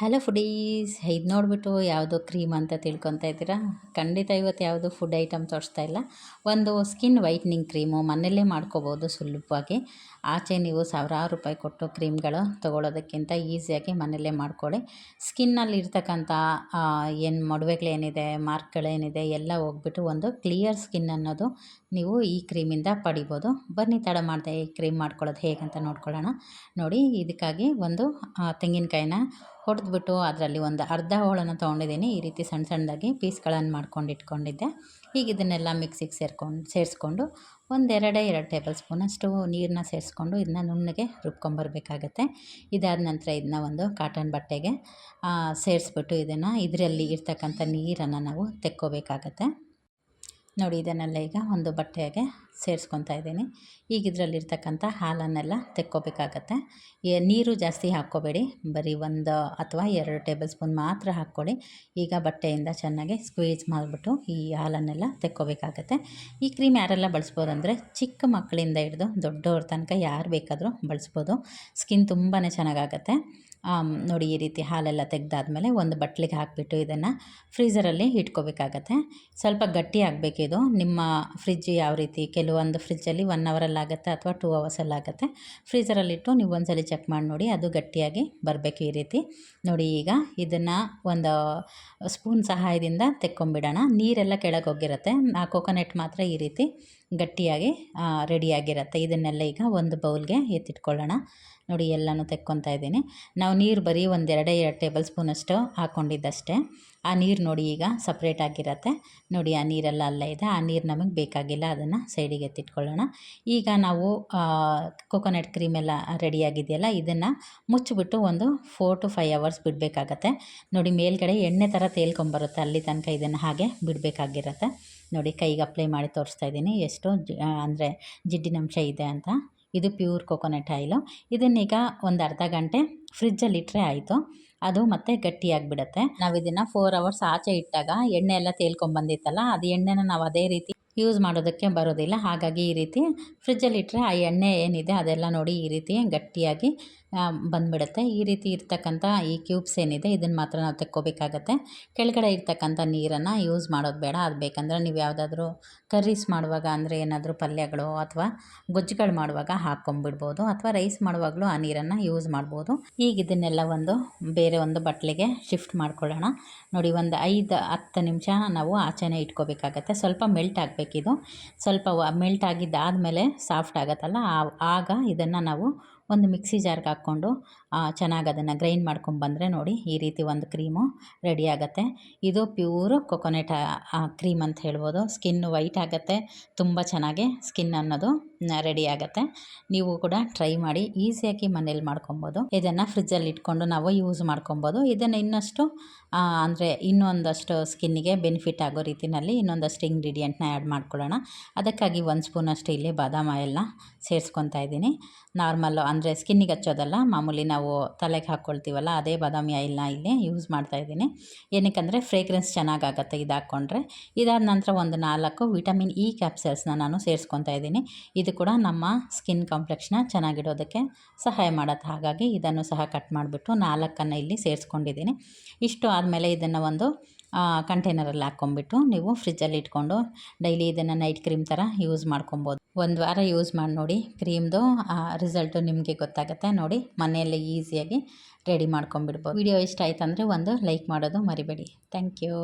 Hello foodies, ಇದು ನೋಡಿಬಿಟ್ಟು ಯಾವುದು ಕ್ರೀಮ್ ಅಂತ ತಿಳ್ಕೊತಾ ಇದ್ದೀರಾ? ಖಂಡಿತ ಇವತ್ತು ಯಾವುದು ಫುಡ್ ಐಟಮ್ ತೋರಿಸ್ತಾ ಇಲ್ಲ. ಒಂದು ಸ್ಕಿನ್ ವೈಟ್ನಿಂಗ್ ಕ್ರೀಮು ಮನೆಯಲ್ಲೇ ಮಾಡ್ಕೋಬೋದು ಸುಲಭವಾಗಿ. ಆಚೆ ನೀವು ಸಾವಿರಾರು ರೂಪಾಯಿ ಕೊಟ್ಟು ಕ್ರೀಮ್ಗಳು ತೊಗೊಳೋದಕ್ಕಿಂತ ಈಸಿಯಾಗಿ ಮನೆಯಲ್ಲೇ ಮಾಡ್ಕೊಳ್ಳಿ. ಸ್ಕಿನ್ನಲ್ಲಿ ಇರ್ತಕ್ಕಂಥ ಏನು ಮೊಡವೆಗಳೇನಿದೆ, ಮಾರ್ಕ್ಗಳೇನಿದೆ, ಎಲ್ಲ ಹೋಗ್ಬಿಟ್ಟು ಒಂದು ಕ್ಲಿಯರ್ ಸ್ಕಿನ್ ಅನ್ನೋದು ನೀವು ಈ ಕ್ರೀಮಿಂದ ಪಡಿಬೋದು. ಬನ್ನಿ, ತಡ ಮಾಡಿದೆ ಈ ಕ್ರೀಮ್ ಮಾಡ್ಕೊಳ್ಳೋದು ಹೇಗಂತ ನೋಡ್ಕೊಳ್ಳೋಣ. ನೋಡಿ, ಇದಕ್ಕಾಗಿ ಒಂದು ತೆಂಗಿನಕಾಯಿನ ಹೊಡೆದ್ಬಿಟ್ಟು ಅದರಲ್ಲಿ ಒಂದು ಅರ್ಧ ಹೋಳನ್ನು ತೊಗೊಂಡಿದ್ದೀನಿ. ಈ ರೀತಿ ಸಣ್ಣ ಸಣ್ಣದಾಗಿ ಪೀಸ್ಗಳನ್ನು ಮಾಡ್ಕೊಂಡು ಇಟ್ಕೊಂಡಿದ್ದೆ. ಈಗ ಇದನ್ನೆಲ್ಲ ಮಿಕ್ಸಿಗೆ ಸೇರ್ಕೊಂಡು, ಸೇರಿಸ್ಕೊಂಡು ಒಂದೆರಡೇ ಎರಡು ಟೇಬಲ್ ಸ್ಪೂನಷ್ಟು ನೀರನ್ನ ಸೇರಿಸ್ಕೊಂಡು ಇದನ್ನ ನುಣ್ಣಗೆ ರುಬ್ಕೊಂಬರ್ಬೇಕಾಗತ್ತೆ. ಇದಾದ ನಂತರ ಇದನ್ನ ಒಂದು ಕಾಟನ್ ಬಟ್ಟೆಗೆ ಸೇರಿಸ್ಬಿಟ್ಟು ಇದನ್ನು ಇದರಲ್ಲಿ ಇರ್ತಕ್ಕಂಥ ನೀರನ್ನು ನಾವು ತೆಕ್ಕೋಬೇಕಾಗತ್ತೆ. ನೋಡಿ, ಇದನ್ನೆಲ್ಲ ಈಗ ಒಂದು ಬಟ್ಟೆಗೆ ಸೇರಿಸ್ಕೊತಾ ಇದ್ದೀನಿ. ಈಗ ಇದರಲ್ಲಿರ್ತಕ್ಕಂಥ ಹಾಲನ್ನೆಲ್ಲ ತೆಕ್ಕೋಬೇಕಾಗತ್ತೆ. ನೀರು ಜಾಸ್ತಿ ಹಾಕ್ಕೋಬೇಡಿ. ಬರೀ ಒಂದು ಅಥವಾ ಎರಡು ಟೇಬಲ್ ಸ್ಪೂನ್ ಮಾತ್ರ ಹಾಕ್ಕೊಳ್ಳಿ. ಈಗ ಬಟ್ಟೆಯಿಂದ ಚೆನ್ನಾಗಿ ಸ್ಕ್ವೀಸ್ ಮಾಡಿಬಿಟ್ಟು ಈ ಹಾಲನ್ನೆಲ್ಲ ತೆಕ್ಕೋಬೇಕಾಗತ್ತೆ. ಈ ಕ್ರೀಮ್ ಯಾರೆಲ್ಲ ಬಳಸ್ಬೋದು ಅಂದರೆ ಚಿಕ್ಕ ಮಕ್ಕಳಿಂದ ಹಿಡಿದು ದೊಡ್ಡವ್ರ ತನಕ ಯಾರು ಬೇಕಾದರೂ ಬಳಸ್ಬೋದು. ಸ್ಕಿನ್ ತುಂಬಾ ಚೆನ್ನಾಗಾಗತ್ತೆ. ನೋಡಿ ಈ ರೀತಿ ಹಾಲೆಲ್ಲ ತೆಗೆದಾದ್ಮೇಲೆ ಒಂದು ಬಟ್ಲಿಗೆ ಹಾಕಿಬಿಟ್ಟು ಇದನ್ನು ಫ್ರೀಝರಲ್ಲಿ ಇಟ್ಕೋಬೇಕಾಗತ್ತೆ. ಸ್ವಲ್ಪ ಗಟ್ಟಿ ಆಗಬೇಕಿದು ನಿಮ್ಮ ಫ್ರಿಜ್ ಯಾವ ರೀತಿ ಕೆಲವೊಂದು ಫ್ರಿಜ್ಜಲ್ಲಿ ಒನ್ ಅವರಲ್ಲಾಗುತ್ತೆ ಅಥವಾ ಟೂ ಅವರ್ಸಲ್ಲಾಗುತ್ತೆ ಫ್ರೀಝರಲ್ಲಿಟ್ಟು ನೀವು ಒಂದ್ಸಲ ಚೆಕ್ ಮಾಡಿ ನೋಡಿ ಅದು ಗಟ್ಟಿಯಾಗಿ ಬರಬೇಕು ಈ ರೀತಿ. ನೋಡಿ ಈಗ ಇದನ್ನು ಒಂದು ಸ್ಪೂನ್ ಸಹಾಯದಿಂದ ತೆಕ್ಕೊಂಬಿಡೋಣ ನೀರೆಲ್ಲ ಕೆಳಗೆ ಹೋಗಿರುತ್ತೆ. ಆ ಕೋಕೋನೆಟ್ ಮಾತ್ರ ಈ ರೀತಿ ಗಟ್ಟಿಯಾಗಿ ರೆಡಿಯಾಗಿರುತ್ತೆ ಇದನ್ನೆಲ್ಲ ಈಗ ಒಂದು ಬೌಲ್ಗೆ ಎತ್ತಿಟ್ಕೊಳ್ಳೋಣ. ನೋಡಿ, ಎಲ್ಲನೂ ತೆಕ್ಕೊತಾ ಇದ್ದೀನಿ. ನಾವು ನೀರು ಬರೀ ಒಂದೆರಡೇ ಎರಡೇ ಟೇಬಲ್ ಸ್ಪೂನಷ್ಟು ಹಾಕ್ಕೊಂಡಿದ್ದಷ್ಟೇ ಆ ನೀರು ನೋಡಿ ಈಗ ಸಪ್ರೇಟ್ ಆಗಿರತ್ತೆ. ನೋಡಿ ಆ ನೀರೆಲ್ಲ ಅಲ್ಲೇ ಇದೆ. ಆ ನೀರು ನಮಗೆ ಬೇಕಾಗಿಲ್ಲ, ಅದನ್ನು ಸೈಡಿಗೆ ಎತ್ತಿಟ್ಕೊಳ್ಳೋಣ ಈಗ ನಾವು ಕೊಕೊನಟ್ ಕ್ರೀಮೆಲ್ಲ ರೆಡಿಯಾಗಿದೆಯಲ್ಲ ಇದನ್ನು ಮುಚ್ಚಿಬಿಟ್ಟು ಒಂದು ಫೋರ್ ಟು ಫೈವ್ ಅವರ್ಸ್ ಬಿಡಬೇಕಾಗತ್ತೆ. ನೋಡಿ ಮೇಲ್ಗಡೆ ಎಣ್ಣೆ ಥರ ತೇಲ್ಕೊಂಬರುತ್ತೆ, ಅಲ್ಲಿ ತನಕ ಇದನ್ನು ಹಾಗೆ ಬಿಡಬೇಕಾಗಿರತ್ತೆ. ನೋಡಿ ಕೈಗೆ ಅಪ್ಲೈ ಮಾಡಿ ತೋರಿಸ್ತಾ ಇದ್ದೀನಿ. ಎಷ್ಟು ಅಂದರೆ ಜಿಡ್ಡಿನಂಶ ಇದೆ ಅಂತ. ಇದು ಪ್ಯೂರ್ ಕೊಕೊನಟ್ ಆಯಿಲು. ಇದನ್ನೀಗ ಒಂದು ಅರ್ಧ ಗಂಟೆ ಫ್ರಿಜ್ಜಲ್ಲಿ ಇಟ್ಟರೆ ಆಯಿತು. ಅದು ಮತ್ತೆ ಗಟ್ಟಿಯಾಗಿಬಿಡುತ್ತೆ. ನಾವು ಇದನ್ನು ಫೋರ್ ಅವರ್ಸ್ ಆಚೆ ಇಟ್ಟಾಗ ಎಣ್ಣೆ ಎಲ್ಲ ತೇಲ್ಕೊಂಬಂದಿತ್ತಲ್ಲ ಅದು ಎಣ್ಣೆನ ನಾವು ಅದೇ ರೀತಿ ಯೂಸ್ ಮಾಡೋದಕ್ಕೆ ಬರೋದಿಲ್ಲ. ಹಾಗಾಗಿ ಈ ರೀತಿ ಫ್ರಿಜ್ಜಲ್ಲಿ ಇಟ್ಟರೆ ಆ ಎಣ್ಣೆ ಏನಿದೆ ಅದೆಲ್ಲ ನೋಡಿ ಈ ರೀತಿ ಗಟ್ಟಿಯಾಗಿ ಬಂದುಬಿಡುತ್ತೆ. ಈ ರೀತಿ ಇರ್ತಕ್ಕಂಥ ಈ ಕ್ಯೂಬ್ಸ್ ಏನಿದೆ ಇದನ್ನು ಮಾತ್ರ ನಾವು ತೆಕ್ಕೋಬೇಕಾಗತ್ತೆ. ಕೆಳಗಡೆ ಇರ್ತಕ್ಕಂಥ ನೀರನ್ನು ಯೂಸ್ ಮಾಡೋದು ಬೇಡ. ಅದು ಬೇಕಂದ್ರೆ ನೀವು ಯಾವುದಾದ್ರೂ ಕರ್ರೀಸ್ ಮಾಡುವಾಗ ಅಂದರೆ ಏನಾದರೂ ಪಲ್ಯಗಳು ಅಥವಾ ಗೊಜ್ಜುಗಳು ಮಾಡುವಾಗ ಹಾಕ್ಕೊಂಬಿಡ್ಬೋದು. ಅಥವಾ ರೈಸ್ ಮಾಡುವಾಗಲೂ ಆ ನೀರನ್ನು ಯೂಸ್ ಮಾಡ್ಬೋದು. ಈಗ ಇದನ್ನೆಲ್ಲ ಒಂದು ಬೇರೆ ಒಂದು ಬಟ್ಲಿಗೆ ಶಿಫ್ಟ್ ಮಾಡ್ಕೊಳ್ಳೋಣ. ನೋಡಿ, ಒಂದು ಐದು ಹತ್ತು ನಿಮಿಷ ನಾವು ಆಚೆನೇ ಇಟ್ಕೋಬೇಕಾಗತ್ತೆ. ಸ್ವಲ್ಪ ಮೆಲ್ಟ್ ಆಗಬೇಕಿದು ಸ್ವಲ್ಪ ಮೆಲ್ಟ್ ಆಗಿದ್ದಾದಮೇಲೆ ಸಾಫ್ಟ್ ಆಗುತ್ತಲ್ಲ ಆಗ ಇದನ್ನು ನಾವು ಒಂದು ಮಿಕ್ಸಿ ಜಾರ್ಗೆ ಹಾಕ್ಕೊಂಡು ಚೆನ್ನಾಗಿ ಅದನ್ನು ಗ್ರೈಂಡ್ ಮಾಡ್ಕೊಂಡ್ಬಂದರೆ ನೋಡಿ ಈ ರೀತಿ ಒಂದು ಕ್ರೀಮು ರೆಡಿ ಆಗುತ್ತೆ. ಇದು ಪ್ಯೂರು ಕೊಕೊನೆಟ್ ಕ್ರೀಮ್ ಅಂತ ಹೇಳ್ಬೋದು. ಸ್ಕಿನ್ ವೈಟ್ ಆಗುತ್ತೆ, ತುಂಬ ಚೆನ್ನಾಗಿ ಸ್ಕಿನ್ ಅನ್ನೋದು ರೆಡಿ ಆಗುತ್ತೆ. ನೀವು ಕೂಡ ಟ್ರೈ ಮಾಡಿ, ಈಸಿಯಾಗಿ ಮನೇಲಿ ಮಾಡ್ಕೊಬೋದು. ಇದನ್ನು ಫ್ರಿಜ್ಜಲ್ಲಿ ಇಟ್ಕೊಂಡು ನಾವು ಯೂಸ್ ಮಾಡ್ಕೊಬೋದು. ಇದನ್ನು ಇನ್ನಷ್ಟು ಅಂದರೆ ಇನ್ನೊಂದಷ್ಟು ಸ್ಕಿನ್ನಿಗೆ ಬೆನಿಫಿಟ್ ಆಗೋ ರೀತಿಯಲ್ಲಿ ಇನ್ನೊಂದಷ್ಟು ಇಂಗ್ರೀಡಿಯೆಂಟ್ನ ಆ್ಯಡ್ ಮಾಡ್ಕೊಳ್ಳೋಣ. ಅದಕ್ಕಾಗಿ ಒಂದು ಸ್ಪೂನಷ್ಟು ಇಲ್ಲಿ ಬಾದಾಮ ಎಲ್ಲ ಸೇರಿಸ್ಕೊತಾ ಇದ್ದೀನಿ. ನಾರ್ಮಲ್ಲು ಅಂದರೆ ಸ್ಕಿನ್ನಿಗೆ ಹಚ್ಚೋದಲ್ಲ, ಮಾಮೂಲಿ ನಾವು ತಲೆಗೆ ಹಾಕ್ಕೊಳ್ತೀವಲ್ಲ ಅದೇ ಬಾದಾಮಿ ಆಯಿಲ್ನ ಇಲ್ಲಿ ಯೂಸ್ ಮಾಡ್ತಾಯಿದ್ದೀನಿ ಏನಕ್ಕೆ ಫ್ರೇಗ್ರೆನ್ಸ್ ಚೆನ್ನಾಗಾಗತ್ತೆ ಇದು ಹಾಕ್ಕೊಂಡ್ರೆ ಇದಾದ ನಂತರ ಒಂದು ನಾಲ್ಕು ವಿಟಮಿನ್ ಇ ಕ್ಯಾಪ್ಸಲ್ಸ್ನ ನಾನು ಸೇರಿಸ್ಕೊತಾ ಇದ್ದೀನಿ. ಇದು ಕೂಡ ನಮ್ಮ ಸ್ಕಿನ್ ಕಾಂಪ್ಲೆಕ್ಸ್ನ ಚೆನ್ನಾಗಿಡೋದಕ್ಕೆ ಸಹಾಯ ಮಾಡುತ್ತೆ. ಹಾಗಾಗಿ ಇದನ್ನು ಸಹ ಕಟ್ ಮಾಡಿಬಿಟ್ಟು ನಾಲ್ಕನ್ನು ಇಲ್ಲಿ ಸೇರಿಸ್ಕೊಂಡಿದ್ದೀನಿ. ಇಷ್ಟು ಆದಮೇಲೆ ಇದನ್ನು ಒಂದು ಕಂಟೈನರಲ್ಲಿ ಹಾಕ್ಕೊಂಬಿಟ್ಟು ನೀವು ಫ್ರಿಜ್ಜಲ್ಲಿ ಇಟ್ಕೊಂಡು ಡೈಲಿ ಇದನ್ನು ನೈಟ್ ಕ್ರೀಮ್ ಥರ ಯೂಸ್ ಮಾಡ್ಕೊಬೋದು. ಒಂದು ವಾರ ಯೂಸ್ ಮಾಡಿ ನೋಡಿ, ಕ್ರೀಮ್ದು ರಿಸಲ್ಟು ನಿಮಗೆ ಗೊತ್ತಾಗುತ್ತೆ. ನೋಡಿ, ಮನೆಯಲ್ಲೇ ಈಸಿಯಾಗಿ ರೆಡಿ ಮಾಡ್ಕೊಂಬಿಡ್ಬೋದು ವಿಡಿಯೋ ಇಷ್ಟ ಆಯ್ತು ಅಂದರೆ ಒಂದು ಲೈಕ್ ಮಾಡೋದು ಮರಿಬೇಡಿ. Thank you.